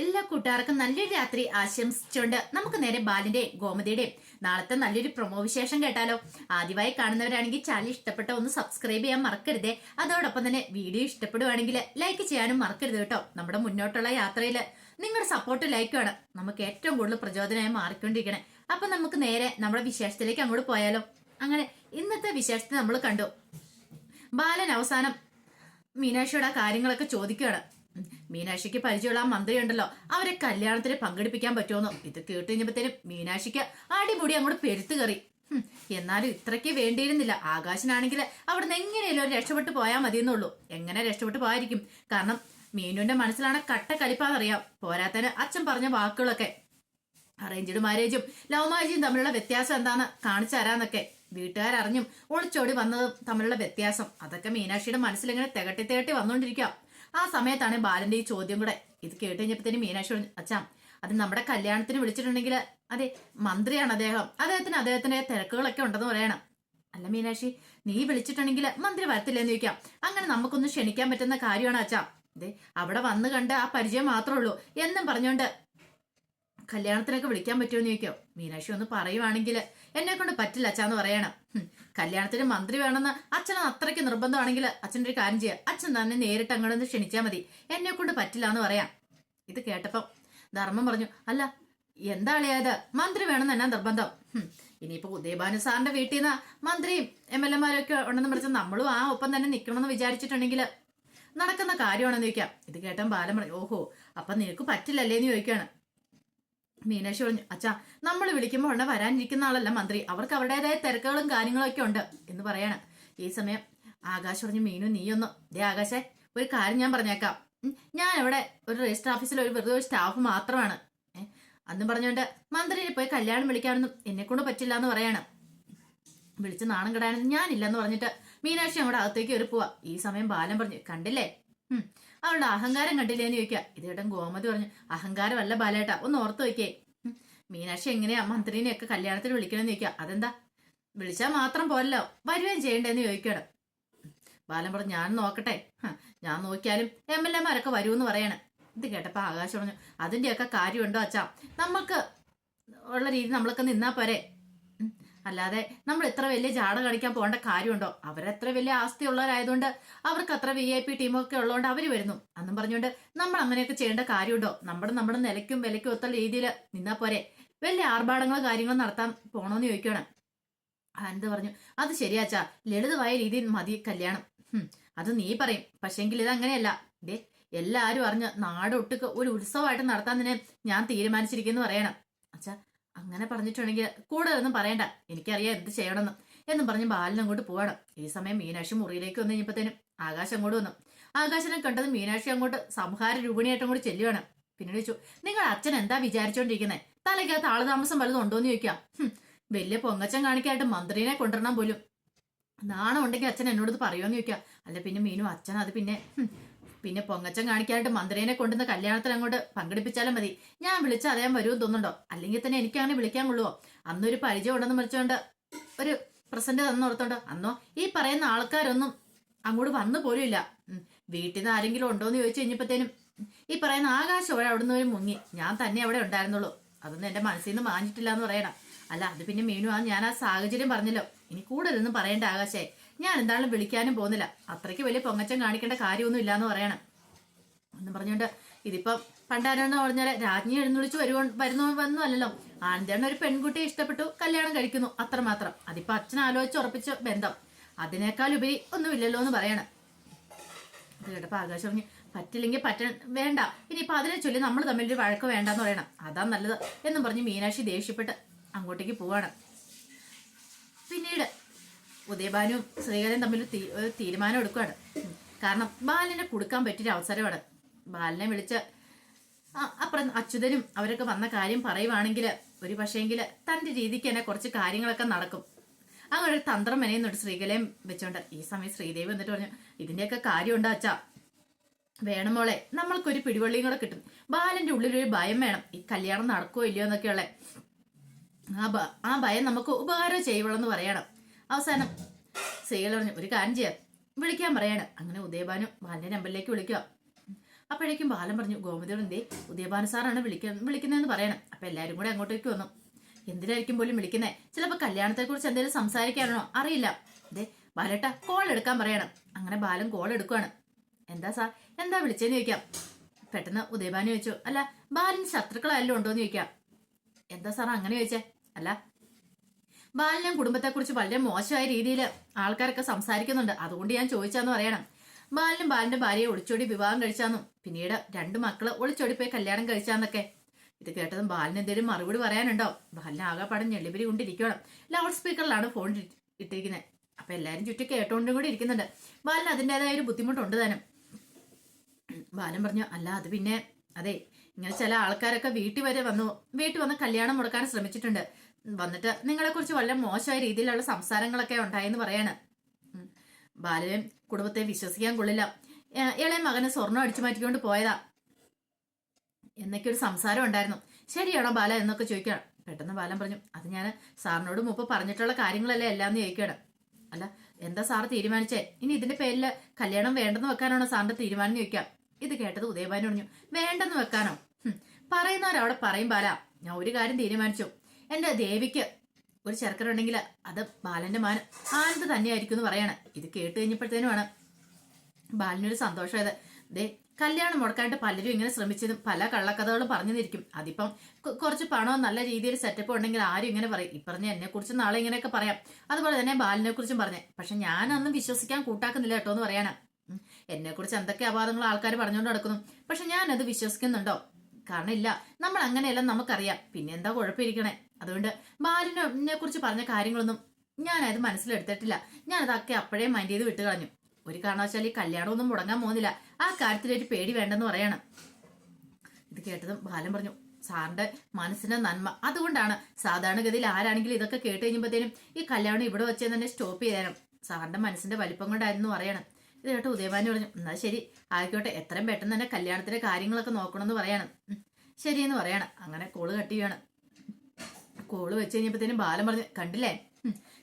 എല്ലാ കൂട്ടുകാർക്കും നല്ലൊരു രാത്രി ആശംസിച്ചുകൊണ്ട് നമുക്ക് നേരെ ബാലിന്റെ ഗോമതിയുടെയും നാളത്തെ നല്ലൊരു പ്രൊമോ വിശേഷം കേട്ടാലോ. ആദ്യമായി കാണുന്നവരാണെങ്കിൽ ചാനൽ ഇഷ്ടപ്പെട്ട ഒന്ന് സബ്സ്ക്രൈബ് ചെയ്യാൻ മറക്കരുതേ. അതോടൊപ്പം തന്നെ വീഡിയോ ഇഷ്ടപ്പെടുവാണെങ്കിൽ ലൈക്ക് ചെയ്യാനും മറക്കരുത് കേട്ടോ. നമ്മുടെ മുന്നോട്ടുള്ള യാത്രയിൽ നിങ്ങളുടെ സപ്പോർട്ട് ലൈക്കാണ് നമുക്ക് ഏറ്റവും കൂടുതൽ പ്രചോദനമായി മാറിക്കൊണ്ടിരിക്കണേ. അപ്പൊ നമുക്ക് നേരെ നമ്മുടെ വിശേഷത്തിലേക്ക് അങ്ങോട്ട് പോയാലോ. അങ്ങനെ ഇന്നത്തെ വിശേഷത്തെ നമ്മൾ കണ്ടു. ബാലൻ അവസാനം മീനാക്ഷിയുടെ കാര്യങ്ങളൊക്കെ ചോദിക്കുകയാണ് മീനാക്ഷിക്ക് പരിചയമുള്ള ആ മന്ത്രി ഉണ്ടല്ലോ അവരെ കല്യാണത്തിന് പങ്കെടുപ്പിക്കാൻ പറ്റുമെന്നോ? ഇത് കേട്ട് കഴിഞ്ഞപ്പോഴത്തേനും മീനാക്ഷിക്ക് അടിമുടി അങ്ങോട്ട് പെരുത്ത് കയറി. എന്നാലും ഇത്രയ്ക്ക് വേണ്ടിയിരുന്നില്ല. ആകാശനാണെങ്കിൽ അവിടുന്ന് എങ്ങനെയല്ലോ രക്ഷപ്പെട്ടു പോയാൽ മതിയെന്നുള്ളൂ. എങ്ങനെ രക്ഷപ്പെട്ടു പോയായിരിക്കും? കാരണം മീനുവിന്റെ മനസ്സിലാണ് കട്ട കലിപ്പാന്നറിയാം. പോരാത്തന് അച്ഛൻ പറഞ്ഞ വാക്കുകളൊക്കെ. അറേഞ്ച്ഡ് മാരേജും ലവ് മാരേജും തമ്മിലുള്ള വ്യത്യാസം എന്താന്ന് കാണിച്ചു തരാന്നൊക്കെ. വീട്ടുകാരറിഞ്ഞും ഒളിച്ചോടി വന്നത് തമ്മിലുള്ള വ്യത്യാസം. അതൊക്കെ മീനാക്ഷിയുടെ മനസ്സിലിങ്ങനെ തികട്ടി തികട്ടി വന്നുകൊണ്ടിരിക്കുക ആ സമയത്താണ് ബാലന്റെ ഈ ചോദ്യം കൂടെ ഇത് കേട്ട് കഴിഞ്ഞപ്പോഴത്തേനും മീനാക്ഷി അച്ഛാ അത് നമ്മുടെ കല്യാണത്തിന് വിളിച്ചിട്ടുണ്ടെങ്കിൽ അതെ മന്ത്രിയാണ് അദ്ദേഹം. അദ്ദേഹത്തിന് അദ്ദേഹത്തിന്റെ തിരക്കുകളൊക്കെ ഉണ്ടെന്ന് പറയണം. അല്ല മീനാക്ഷി നീ വിളിച്ചിട്ടുണ്ടെങ്കിൽ മന്ത്രി വരത്തില്ലെന്ന് ചോദിക്കാം. അങ്ങനെ നമുക്കൊന്ന് ക്ഷണിക്കാൻ പറ്റുന്ന കാര്യമാണ് അച്ഛാ? അതെ അവിടെ വന്ന് കണ്ട് ആ പരിചയം മാത്രമേ ഉള്ളൂ എന്നും പറഞ്ഞുകൊണ്ട് കല്യാണത്തിനൊക്കെ വിളിക്കാൻ പറ്റുമെന്ന് ചോദിക്കോ. മീനാക്ഷി ഒന്ന് പറയുവാണെങ്കിൽ എന്നെ കൊണ്ട് പറ്റില്ല അച്ഛാന്ന് പറയണം. കല്യാണത്തിന് മന്ത്രി വേണമെന്ന് അച്ഛന് അത്രയ്ക്ക് നിർബന്ധമാണെങ്കിൽ അച്ഛന്റെ ഒരു കാര്യം ചെയ്യാം. അച്ഛൻ തന്നെ നേരിട്ട് അങ്ങോട്ട് ക്ഷണിച്ചാൽ മതി. എന്നെ കൊണ്ട് പറ്റില്ല എന്ന് പറയാം. ഇത് കേട്ടപ്പം ധർമ്മം പറഞ്ഞു അല്ല എന്താ അളിയായത് മന്ത്രി വേണമെന്ന് എന്നാ നിർബന്ധം? ഇനിയിപ്പോ ഉദയഭാനു സാറിന്റെ വീട്ടിൽ നിന്ന് മന്ത്രിയും എം എൽ എമാരും ഒക്കെ ഉണ്ടെന്ന് വിളിച്ച് നമ്മളും ആ ഒപ്പം തന്നെ നിൽക്കണമെന്ന് വിചാരിച്ചിട്ടുണ്ടെങ്കിൽ നടക്കുന്ന കാര്യമാണെന്ന് ചോദിക്കാം. ഇത് കേട്ടാൽ ബാലം പറഞ്ഞു ഓഹോ അപ്പൊ നിനക്ക് പറ്റില്ലല്ലേന്ന് ചോദിക്കാണ് മീനാക്ഷി പറഞ്ഞു അച്ഛാ നമ്മൾ വിളിക്കുമ്പോൾ ഉടനെ വരാനിരിക്കുന്ന ആളല്ല മന്ത്രി. അവർക്ക് അവരുടേതായ തിരക്കുകളും കാര്യങ്ങളും ഒക്കെ ഉണ്ട് എന്ന് പറയാണ്. ഈ സമയം ആകാശ് പറഞ്ഞു മീനു നീയൊന്ന് ദേ ആകാശേ ഒരു കാര്യം ഞാൻ പറഞ്ഞേക്കാം. ഞാൻ ഇവിടെ ഒരു രജിസ്റ്റർ ഓഫീസിൽ ഒരു വെറുതെ ഒരു സ്റ്റാഫ് മാത്രമാണ്. അന്നും പറഞ്ഞുകൊണ്ട് മന്ത്രിനെ പോയി കല്യാണം വിളിക്കാനൊന്നും എന്നെ കൊണ്ട് പറ്റില്ല എന്ന് പറയാണ്. വിളിച്ച് നാണം കിടാനൊന്നും ഞാനില്ലെന്ന് പറഞ്ഞിട്ട് മീനാക്ഷി അങ്ങോട്ട് അകത്തേക്ക് ഒരു പോവാ. ഈ സമയം ബാലൻ പറഞ്ഞു കണ്ടില്ലേ? അവളുടെ അഹങ്കാരം കണ്ടില്ലേ എന്ന് ചോദിക്കുക ഇതേട്ടൻ ഗോമതി പറഞ്ഞു അഹങ്കാരമല്ല ബാലേട്ടാ ഒന്ന് ഓർത്ത് വയ്ക്കേ മീനാക്ഷി എങ്ങനെയാ മന്ത്രിനെയൊക്കെ കല്യാണത്തിന് വിളിക്കണമെന്ന് ചോദിക്കുക. അതെന്താ? വിളിച്ചാൽ മാത്രം പോരല്ലോ വരുകയും ചെയ്യണ്ടേന്ന് ചോദിക്കണം ബാലൻ പറഞ്ഞു ഞാൻ നോക്കട്ടെ. ഞാൻ നോക്കിയാലും എം എൽ എമാരൊക്കെ വരുമെന്ന് പറയണ. ഇത് കേട്ടപ്പോ ആകാശം പറഞ്ഞു അതിന്റെയൊക്കെ കാര്യമുണ്ടോ അച്ഛാ? നമുക്ക് ഉള്ള രീതി നമ്മളൊക്കെ നിന്നാ പോരെ. അല്ലാതെ നമ്മൾ എത്ര വലിയ ജാട കളിക്കാൻ പോകേണ്ട കാര്യമുണ്ടോ? അവരെത്ര വലിയ ആസ്തി ഉള്ളവരായതുകൊണ്ട് അവർക്ക് അത്ര വി ഐ പി ടീമൊക്കെ ഉള്ളതുകൊണ്ട് അവർ വരുന്നു. അന്നും പറഞ്ഞുകൊണ്ട് നമ്മൾ അങ്ങനെയൊക്കെ ചെയ്യേണ്ട കാര്യമുണ്ടോ? നമ്മുടെ നമ്മുടെ നിലയ്ക്കും വിലയ്ക്കും ഒത്ത രീതിയിൽ നിന്നാ പോരെ. വലിയ ആർഭാടങ്ങളും കാര്യങ്ങളും നടത്താൻ പോണോന്ന് ചോദിക്കണം അനന്ത് പറഞ്ഞു? അത് ശരിയാച്ചാ ലളിതമായ രീതിയിൽ മതി കല്യാണം. അത് നീ പറയും. പക്ഷെങ്കിൽ ഇത് അങ്ങനെയല്ല. ദേ എല്ലാരും അറിഞ്ഞ് നാടൊട്ടുക്ക് ഒരു ഉത്സവമായിട്ട് നടത്താൻ തന്നെ ഞാൻ തീരുമാനിച്ചിരിക്കുന്നു പറയണം. അച്ഛാ അങ്ങനെ പറഞ്ഞിട്ടുണ്ടെങ്കിൽ കൂടുതലൊന്നും പറയണ്ട. എനിക്കറിയാം എന്ത് ചെയ്യണമെന്ന്. എന്നും പറഞ്ഞ് ബാലൻ അങ്ങോട്ട് പോകണം ഈ സമയം മീനാക്ഷി മുറിയിലേക്ക് വന്നു കഴിഞ്ഞപ്പോഴത്തേനും ആകാശം അങ്ങോട്ട് വന്നു. ആകാശനെ കണ്ടത് മീനാക്ഷി അങ്ങോട്ട് സംഹാര രൂപിണിയായിട്ട് അങ്ങോട്ട് ചെല്ലുവാണ്. പിന്നെ ചോദിച്ചു നിങ്ങൾ അച്ഛൻ എന്താ വിചാരിച്ചോണ്ടിരിക്കുന്നത് തലയ്ക്കകത്ത് ആളുതാമസം വല്ലതും ഉണ്ടോന്ന് ചോദിക്കാം. വലിയ പൊങ്ങച്ചം കാണിക്കായിട്ട് മന്ത്രിനെ കൊണ്ടുവരണം പോലും. നാണം ഉണ്ടെങ്കിൽ അച്ഛൻ എന്നോട് പറയുമോ പറയുമെന്ന് ചോദിക്കാം. അല്ല പിന്നെ മീനു അച്ഛൻ അത് പിന്നെ പിന്നെ പൊങ്ങച്ചം കാണിക്കാനായിട്ട് മന്ത്രിനെ കൊണ്ടുവന്ന കല്യാണത്തിന് അങ്ങോട്ട് പങ്കെടുപ്പിച്ചാലും മതി. ഞാൻ വിളിച്ചാൽ അറിയാൻ വരുമെന്ന് തോന്നുന്നുണ്ടോ? അല്ലെങ്കിൽ തന്നെ എനിക്കാണ് വിളിക്കാൻ കൊള്ളുവോ? അന്നൊരു പരിചയം ഉണ്ടെന്ന് വിളിച്ചോണ്ട് ഒരു പ്രസന്റ് തന്നോർത്തോണ്ട് അന്നോ ഈ പറയുന്ന ആൾക്കാരൊന്നും അങ്ങോട്ട് വന്നു പോലും ഇല്ല. വീട്ടിൽ നിന്ന് ആരെങ്കിലും ഉണ്ടോ എന്ന് ചോദിച്ചു കഴിഞ്ഞപ്പോഴത്തേനും ഈ പറയുന്ന ആകാശം അവിടെ അവിടുന്ന് ഒരു മുങ്ങി. ഞാൻ തന്നെ അവിടെ ഉണ്ടായിരുന്നുള്ളൂ. അതൊന്നും എന്റെ മനസ്സിൽ നിന്ന് മാഞ്ഞിട്ടില്ല എന്ന് പറയണം. അല്ല അത് പിന്നെ മീനു ആ ഞാൻ ആ സാഹചര്യം പറഞ്ഞല്ലോ. ഇനി കൂടുതലൊന്നും പറയേണ്ട ആകാശേ. ഞാൻ എന്തായാലും വിളിക്കാനും പോകുന്നില്ല. അത്രയ്ക്ക് വലിയ പൊങ്ങച്ചം കാണിക്കേണ്ട കാര്യമൊന്നും ഇല്ലാന്ന് പറയണം. എന്ന് പറഞ്ഞുകൊണ്ട് ഇതിപ്പം പണ്ടാരെന്ന് പറഞ്ഞാൽ രാജ്ഞി എഴുന്നള്ളിച്ച് വരുവോ വരുന്നോ വന്നു അല്ലല്ലോ ഒരു പെൺകുട്ടിയെ ഇഷ്ടപ്പെട്ടു കല്യാണം കഴിക്കുന്നു അത്രമാത്രം. അതിപ്പോ അച്ഛൻ ആലോചിച്ച് ഉറപ്പിച്ച ബന്ധം. അതിനേക്കാൾ ഉപരി ഒന്നുമില്ലല്ലോ എന്ന് പറയണം. അത് കേട്ടപ്പോ ആകാശം പറഞ്ഞു പറ്റില്ലെങ്കിൽ പറ്റ വേണ്ട. ഇനിയിപ്പൊ അതിനെ ചൊല്ലി നമ്മൾ തമ്മിൽ ഒരു വഴക്ക് വേണ്ടെന്ന് പറയണം. അതാ നല്ലത്. എന്നും പറഞ്ഞ് മീനാക്ഷി ദേഷ്യപ്പെട്ട് അങ്ങോട്ടേക്ക് പോവാണ്. പിന്നീട് ഉദയഭാനും ശ്രീകരൻ തമ്മിൽ ഒരു തീരുമാനം എടുക്കുകയാണ്. കാരണം ബാലനെ കൊടുക്കാൻ പറ്റിയൊരു അവസരമാണ്. ബാലനെ വിളിച്ച് അപ്പുറം അച്യുതനും അവരൊക്കെ വന്ന കാര്യം പറയുവാണെങ്കിൽ ഒരു പക്ഷേങ്കിൽ തന്റെ രീതിക്ക് തന്നെ കുറച്ച് കാര്യങ്ങളൊക്കെ നടക്കും. അങ്ങനെ ഒരു തന്ത്രം മെനയുന്നുണ്ട് ശ്രീകലയും വെച്ചോണ്ട്. ഈ സമയം ശ്രീദേവി വന്നിട്ട് പറഞ്ഞു ഇതിന്റെയൊക്കെ കാര്യം ഉണ്ടോ അച്ഛാ. വേണം മോളെ നമ്മൾക്കൊരു പിടിവള്ളിയും കൂടെ കിട്ടും. ബാലന്റെ ഉള്ളിലൊരു ഭയം വേണം. ഈ കല്യാണം നടക്കുമോ ഇല്ലയോ എന്നൊക്കെയുള്ള. ആ ഭയം നമുക്ക് ഉപകാരം ചെയ്യുള്ളൂ എന്ന് പറയണം. അവസാനം സ്ത്രീകൾ പറഞ്ഞു ഒരു കാര്യം ചെയ്യാം. വിളിക്കാൻ പറയാണ്. അങ്ങനെ ഉദയഭാനു ബാലിന്റെ നമ്പറിലേക്ക് വിളിക്കുക. അപ്പോഴേക്കും ബാലൻ പറഞ്ഞു ഗോമതിയോട് എന്തേ? ഉദയഭാന സാറാണ് വിളിക്ക വിളിക്കുന്നതെന്ന് പറയണം. അപ്പൊ എല്ലാവരും കൂടെ അങ്ങോട്ടേക്ക് വന്നു. എന്തിനായിരിക്കും പോലും വിളിക്കുന്നേ? ചിലപ്പോൾ കല്യാണത്തെക്കുറിച്ച് എന്തെങ്കിലും സംസാരിക്കാനാണോ? അറിയില്ല. ദേ ബാലേട്ട കോൾ എടുക്കാൻ പറയണം. അങ്ങനെ ബാലൻ കോൾ എടുക്കുവാണ്. എന്താ സാർ? എന്താ വിളിച്ചതെന്ന് ചോദിക്കാം. പെട്ടെന്ന് ഉദയഭാനു ചോദിച്ചു അല്ല ബാലൻ ശത്രുക്കളെല്ലാം ഉണ്ടോന്ന് ചോദിക്കാം. എന്താ സാർ അങ്ങനെ ചോദിച്ചേ? അല്ല ബാലനും കുടുംബത്തെക്കുറിച്ച് വളരെ മോശമായ രീതിയിൽ ആൾക്കാരൊക്കെ സംസാരിക്കുന്നുണ്ട്. അതുകൊണ്ട് ഞാൻ ചോദിച്ചാന്ന് പറയണം. ബാലിനും ബാലിന്റെ ഭാര്യയെ ഒളിച്ചോടി വിവാഹം കഴിച്ചാന്നും പിന്നീട് രണ്ട് മക്കൾ ഒളിച്ചോടി പോയി കല്യാണം കഴിച്ചാന്നൊക്കെ. ഇത് കേട്ടതും ബാലിന് എന്തെങ്കിലും മറുപടി പറയാനുണ്ടോ? ബാലിന് ആകെപ്പാടം ഞെളിപിരി കൊണ്ടിരിക്കണം ലൗഡ് സ്പീക്കറിലാണ് ഫോൺ ഇട്ടി- ഇട്ടിരിക്കുന്നത് അപ്പൊ എല്ലാരും ചുറ്റി കേട്ടോണ്ടും കൂടി ഇരിക്കുന്നുണ്ട്. ബാലിന് അതിന്റെതായ ഒരു ബുദ്ധിമുട്ടുണ്ട് തന്നെ ബാലൻ പറഞ്ഞു അല്ല അത് പിന്നെ അതെ ഇങ്ങനെ ചില ആൾക്കാരൊക്കെ വീട്ടിൽ വരെ വന്നു വീട്ടിൽ വന്ന് കല്യാണം മുടക്കാൻ ശ്രമിച്ചിട്ടുണ്ട്. വന്നിട്ട് നിങ്ങളെ കുറിച്ച് വളരെ മോശമായ രീതിയിലുള്ള സംസാരങ്ങളൊക്കെ ഉണ്ടായെന്ന് പറയാണ്. ഉം. കുടുംബത്തെ വിശ്വസിക്കാൻ കൊള്ളില്ല. ഇളയ മകനെ സ്വർണം അടിച്ചു മാറ്റിക്കൊണ്ട് പോയതാ. എന്നൊക്കെ ഒരു സംസാരം ഉണ്ടായിരുന്നു. ശരിയാണോ ബാല എന്നൊക്കെ ചോദിക്കണം. പെട്ടെന്ന് ബാലൻ പറഞ്ഞു അത് ഞാൻ സാറിനോട് മുമ്പ് പറഞ്ഞിട്ടുള്ള കാര്യങ്ങളല്ലേ എല്ലാം എന്ന് ചോദിക്കണം അല്ല എന്താ സാർ തീരുമാനിച്ചേ? ഇനി ഇതിന്റെ പേരിൽ കല്യാണം വേണ്ടെന്ന് വെക്കാനാണോ സാറിന്റെ തീരുമാനം ചോദിക്കാം. ഇത് കേട്ടത് ഉദയഭാനു പറഞ്ഞു വേണ്ടെന്ന് വെക്കാനോ? പറയുന്നവരവിടെ പറയും ബാല. ഞാൻ ഒരു കാര്യം തീരുമാനിച്ചു. എന്റെ ദേവിക്ക് ഒരു ചെറുക്കനുണ്ടെങ്കിൽ അത് ബാലന്റെ മാനം. ആനന്ദ് തന്നെയായിരിക്കും എന്ന് പറയാണ്. ഇത് കേട്ട് കഴിഞ്ഞപ്പോഴത്തേനുമാണ് ബാലിനൊരു സന്തോഷമായത്. ദേ കല്യാണം മുടക്കാനായിട്ട് പലരും ഇങ്ങനെ ശ്രമിച്ചതും പല കള്ളക്കഥകളും പറഞ്ഞു നിന്നിരിക്കും അതിപ്പം കുറച്ച് പണവും നല്ല രീതിയിൽ സെറ്റപ്പ് ഉണ്ടെങ്കിൽ ആരും ഇങ്ങനെ പറയും. ഈ പറഞ്ഞ എന്നെ കുറിച്ച് നാളെ ഇങ്ങനെയൊക്കെ പറയാം. അതുപോലെ തന്നെ ബാലിനെ കുറിച്ചും പറഞ്ഞേ. പക്ഷെ ഞാനൊന്നും വിശ്വസിക്കാൻ കൂട്ടാക്കുന്നില്ല കേട്ടോ എന്ന് പറയാനാ എന്നെ കുറിച്ച് എന്തൊക്കെ അപാദങ്ങൾ ആൾക്കാർ പറഞ്ഞുകൊണ്ട് നടക്കുന്നു. പക്ഷെ ഞാനത് വിശ്വസിക്കുന്നുണ്ടോ? കാരണം ഇല്ല നമ്മൾ അങ്ങനെയല്ല നമുക്കറിയാം. പിന്നെ എന്താ കുഴപ്പമിരിക്കണേ? അതുകൊണ്ട് ബാലിനെ കുറിച്ച് പറഞ്ഞ കാര്യങ്ങളൊന്നും ഞാനത് മനസ്സിലെടുത്തിട്ടില്ല. ഞാനതൊക്കെ അപ്പോഴേ മൈൻഡ് ചെയ്ത് വിട്ട് കളഞ്ഞു ഒരു കാരണവശാൽ ഈ കല്യാണമൊന്നും മുടങ്ങാൻ പോകുന്നില്ല. ആ കാര്യത്തിലൊരു പേടി വേണ്ടെന്ന് പറയണം. ഇത് കേട്ടതും ബാലൻ പറഞ്ഞു സാറിന്റെ മനസ്സിന്റെ നന്മ. അതുകൊണ്ടാണ് സാധാരണഗതിയിൽ ആരാണെങ്കിലും ഇതൊക്കെ കേട്ട് കഴിയുമ്പോഴത്തേനും ഈ കല്യാണം ഇവിടെ വെച്ച് തന്നെ സ്റ്റോപ്പ് ചെയ്തേനും സാറിന്റെ മനസ്സിന്റെ വലിപ്പം കൊണ്ടായിരുന്നു പറയണം ഇത് കേട്ടോ ഉദയഭാനി പറഞ്ഞു എന്നാ ശരി. ആയിക്കോട്ടെ എത്രയും പെട്ടെന്ന് തന്നെ കല്യാണത്തിന്റെ കാര്യങ്ങളൊക്കെ നോക്കണമെന്ന് പറയണം. ശരി ശരിയെന്ന് പറയണം. അങ്ങനെ കോൾ കട്ട് ചെയ്യാണ്. കോൾ വെച്ച് കഴിഞ്ഞപ്പോഴത്തേനും ബാലം പറഞ്ഞു കണ്ടില്ലേ?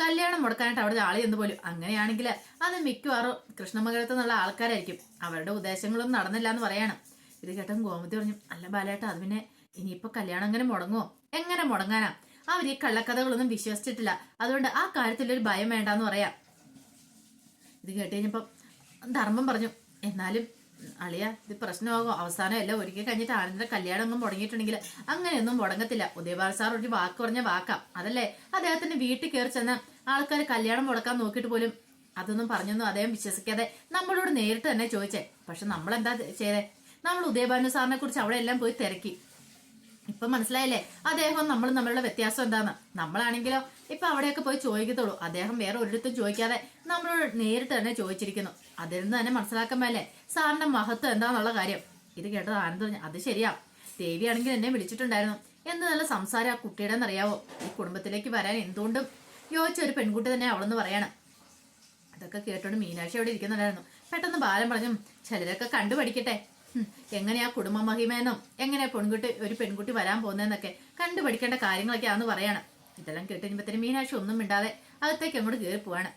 കല്യാണം മുടക്കാനായിട്ട് അവിടെ ആൾ എന്ന് പോലും. അങ്ങനെയാണെങ്കിൽ അത് മിക്കവാറും കൃഷ്ണമംഗലത്ത് നിന്നുള്ള ആൾക്കാരായിരിക്കും. അവരുടെ ഉദ്ദേശങ്ങളൊന്നും നടന്നില്ല എന്ന് പറയണം. ഇത് കേട്ടും ഗോമതി പറഞ്ഞു അല്ല ബാലേട്ട അത് പിന്നെ ഇനിയിപ്പോ കല്യാണം എങ്ങനെ മുടങ്ങുമോ എങ്ങനെ മുടങ്ങാനാ? അവർ ഈ കള്ളക്കഥകളൊന്നും വിശ്വസിച്ചിട്ടില്ല. അതുകൊണ്ട് ആ കാര്യത്തിൽ ഒരു ഭയം വേണ്ടാന്ന് പറയാം. ഇത് കേട്ട് കഴിഞ്ഞപ്പം ധർമ്മം പറഞ്ഞു. എന്നാലും അളിയ ഇത് പ്രശ്നമാകും. അവസാനം എല്ലാം ഒരിക്കൽ കഴിഞ്ഞിട്ട് ആനന്ദിന്റെ കല്യാണം ഒന്നും മുടങ്ങിയിട്ടുണ്ടെങ്കിൽ അങ്ങനെയൊന്നും മുടങ്ങത്തില്ല. ഉദയപാൽ സാർ ഒരു വാക്ക് പറഞ്ഞ വാക്കാം. അതല്ലേ? അദ്ദേഹത്തിന്റെ വീട്ടിൽ കയറി ചെന്ന് ആൾക്കാർ കല്യാണം മുടക്കാൻ നോക്കിയിട്ട് പോലും അതൊന്നും പറഞ്ഞൊന്നും അദ്ദേഹം വിശ്വസിക്കാതെ നമ്മളോട് നേരിട്ട് തന്നെ ചോദിച്ചേ പക്ഷെ നമ്മൾ എന്താ ചെയ്തേ? നമ്മൾ ഉദയഭാനു സാറിനെ കുറിച്ച് അവിടെ എല്ലാം പോയി തിരക്കി. ഇപ്പൊ മനസ്സിലായില്ലേ? അദ്ദേഹം നമ്മൾ നമ്മളുടെ വ്യത്യാസം എന്താന്ന്? നമ്മളാണെങ്കിലോ ഇപ്പൊ അവിടെയൊക്കെ പോയി ചോദിക്കത്തുള്ളൂ. അദ്ദേഹം വേറെ ഒരിടത്തും ചോദിക്കാതെ നമ്മളോട് നേരിട്ട് തന്നെ ചോദിച്ചിരിക്കുന്നു. അതിൽ നിന്ന് തന്നെ മനസ്സിലാക്കാൻ സാറിന്റെ മഹത്വം എന്താന്നുള്ള കാര്യം. ഇത് കേട്ടത് ആനന്ദ് അത് ശരിയാ. ദേവിയാണെങ്കിൽ എന്നെ വിളിച്ചിട്ടുണ്ടായിരുന്നു. എന്ത് നല്ല സംസാരം ആ കുട്ടിയുടെ അറിയാവോ ഈ കുടുംബത്തിലേക്ക് വരാൻ എന്തുകൊണ്ടും യോജിച്ച ഒരു പെൺകുട്ടി തന്നെ അവളെന്ന് പറയണം. അതൊക്കെ കേട്ടോണ്ട് മീനാക്ഷി അവിടെ ഇരിക്കുന്നുണ്ടായിരുന്നു. പെട്ടെന്ന് ബാലം പറഞ്ഞു ചിലരൊക്കെ കണ്ടുപഠിക്കട്ടെ. എങ്ങനെയാ കുടുംബ മഹിമേനോ എങ്ങനെയാ പെൺകുട്ടി ഒരു പെൺകുട്ടി വരാൻ പോകുന്നതെന്നൊക്കെ കണ്ടുപഠിക്കേണ്ട കാര്യങ്ങളൊക്കെ ആണെന്ന് പറയണം. ഇതെല്ലാം കേട്ട് കഴിയുമ്പോഴത്തേനും മീനാക്ഷി ഒന്നും മിണ്ടാതെ അകത്തേക്ക് അങ്ങോട്ട് കയറി പോവാണ്.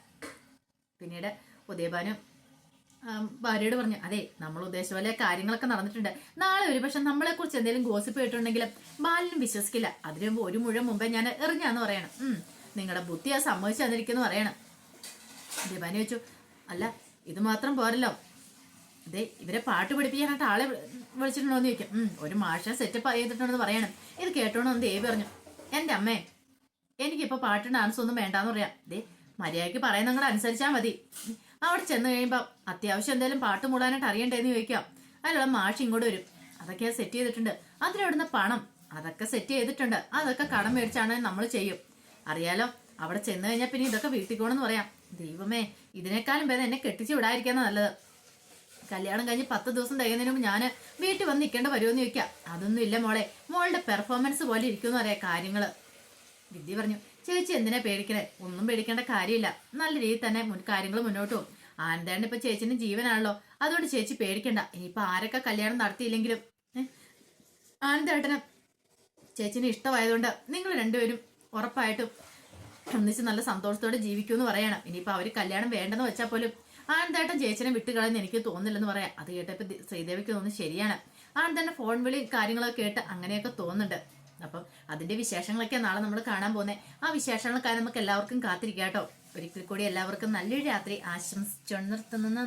പിന്നീട് ഉദയഭാനും ഭാര്യയോട് പറഞ്ഞു അതെ നമ്മൾ ഉദ്ദേശിച്ച പോലെ കാര്യങ്ങളൊക്കെ നടന്നിട്ടുണ്ട്. നാളെ ഒരു പക്ഷെ നമ്മളെ കുറിച്ച് എന്തെങ്കിലും ഗോസിപ്പ് കേട്ടിട്ടുണ്ടെങ്കിൽ ബാലിനും വിശ്വസിക്കില്ല. അതിനു മുമ്പ് ഒരു മുഴുവൻ മുമ്പേ ഞാൻ എറിഞ്ഞാന്ന് പറയണം. നിങ്ങളുടെ ബുദ്ധി ആ സമ്മതിച്ചു തന്നിരിക്കുന്നു പറയണം. ദീപാനി ചോദിച്ചു അല്ല ഇത് മാത്രം പോരല്ലോ. അതെ ഇവരെ പാട്ട് പഠിപ്പിക്കാനായിട്ട് ആളെ വിളിച്ചിട്ടുണ്ടോ എന്ന് ചോദിക്കും. ഒരു മാഷ സെറ്റപ്പ് ചെയ്തിട്ടുണ്ടെന്ന് പറയണം. ഇത് കേട്ടോണോ എന്ത് ദേവി പറഞ്ഞു എന്റെ അമ്മേ എനിക്കിപ്പോ പാട്ടും ഡാൻസ് ഒന്നും വേണ്ടാന്ന് പറയാം. ദേ മര്യാദയ്ക്ക് പറയുന്ന നിങ്ങൾ അനുസരിച്ചാൽ മതി. അവിടെ ചെന്ന് കഴിയുമ്പോൾ അത്യാവശ്യം എന്തെങ്കിലും പാട്ട് മൂടാനായിട്ട് അറിയണ്ടേന്ന് ചോദിക്കാം. അതിലുള്ള മാഷ് ഇങ്ങോട്ട് വരും. അതൊക്കെ സെറ്റ് ചെയ്തിട്ടുണ്ട്. അതിലെവിടുന്ന പണം. അതൊക്കെ സെറ്റ് ചെയ്തിട്ടുണ്ട്. അതൊക്കെ കടം മേടിച്ചാണ് നമ്മൾ ചെയ്യും. അറിയാലോ അവിടെ ചെന്ന് കഴിഞ്ഞാൽ പിന്നെ ഇതൊക്കെ വീട്ടിൽ പോകണമെന്ന് പറയാം. ദൈവമേ ഇതിനേക്കാളും ഭേദം എന്നെ കെട്ടിച്ചു വിടാതിരിക്കാന്നാ നല്ലത്. കല്യാണം കഴിഞ്ഞ് പത്ത് ദിവസം തികയുന്നതിന് മുമ്പ് ഞാൻ വീട്ടിൽ വന്ന് നിൽക്കേണ്ട വരുമെന്ന് ചോദിക്കാം. അതൊന്നും ഇല്ല മോളെ. മോളുടെ പെർഫോമൻസ് പോലെ ഇരിക്കുമെന്ന് പറയാം കാര്യങ്ങൾ. വിദ്യ പറഞ്ഞു ചേച്ചി എന്തിനാ പേടിക്കണേ? ഒന്നും പേടിക്കേണ്ട കാര്യമില്ല. നല്ല രീതിയിൽ തന്നെ മുൻ കാര്യങ്ങൾ മുന്നോട്ട് പോകും. ആനന്ദേണ്ട ഇപ്പൊ ചേച്ചിന്റെ ജീവനാണല്ലോ. അതുകൊണ്ട് ചേച്ചി പേടിക്കണ്ട. ഇനിയിപ്പൊ ആരൊക്കെ കല്യാണം നടത്തിയില്ലെങ്കിലും ആനന്ദേട്ടന് ചേച്ചിന് ഇഷ്ടമായതുകൊണ്ട് നിങ്ങൾ രണ്ടുപേരും ഉറപ്പായിട്ടും ഒന്നിച്ച് നല്ല സന്തോഷത്തോടെ ജീവിക്കുമെന്ന് പറയണം. ഇനിയിപ്പോ അവർ കല്യാണം വേണ്ടെന്ന് വെച്ചാൽ പോലും ആനന്ദേട്ടൻ വിട്ടു വിട്ടുകളയെന്ന് എനിക്ക് തോന്നില്ലെന്ന് പറയാം. അത് കേട്ടപ്പോൾ ശ്രീദേവിക്ക് തോന്നി ശരിയാണ്. ആനന്ദന്റെ ഫോൺ വിളി കാര്യങ്ങളൊക്കെ കേട്ട് അങ്ങനെയൊക്കെ തോന്നുന്നുണ്ട്. അപ്പം അതിന്റെ വിശേഷങ്ങളൊക്കെ നാളെ നമ്മൾ കാണാൻ പോകുന്നത് ആ വിശേഷങ്ങൾക്കായി നമുക്ക് എല്ലാവർക്കും കാത്തിരിക്കാം കേട്ടോ ഒരിക്കൽ കൂടി എല്ലാവർക്കും നല്ലൊരു രാത്രി. ആശംസിച്ചു നിർത്തുന്നു.